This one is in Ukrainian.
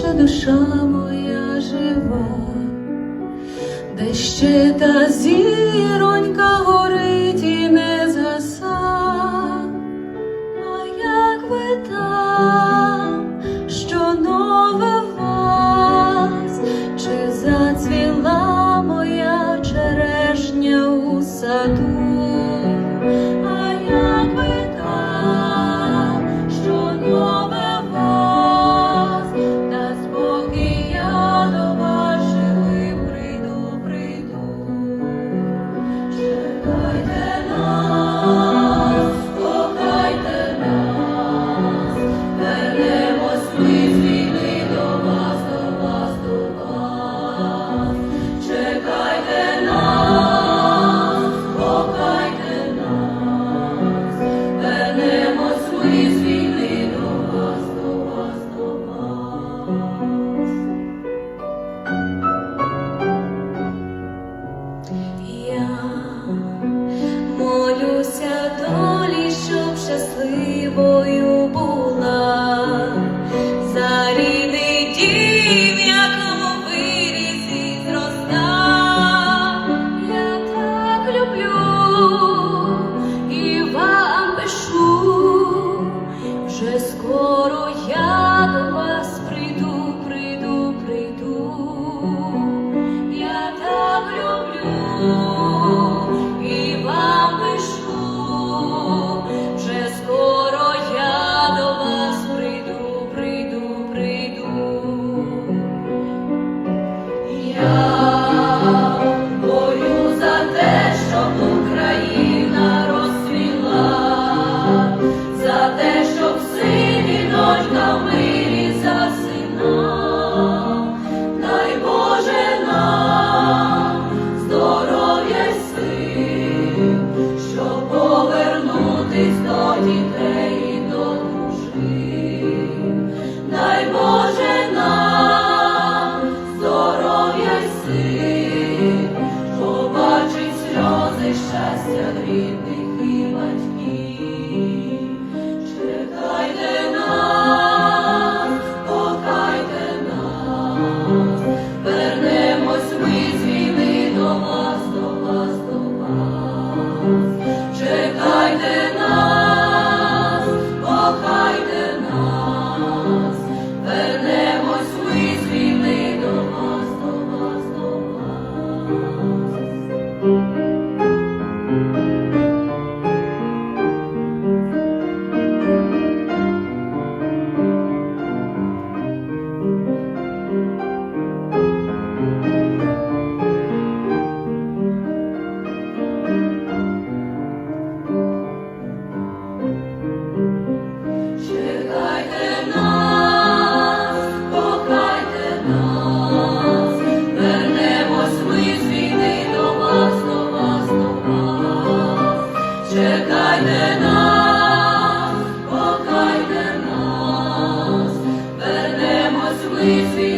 наша душа моя жива, де ще та зіронька горить і не згаса, а як ви так? побачить сльози щастя дрібні. чекайте нас, покайте нас, вернемось ми.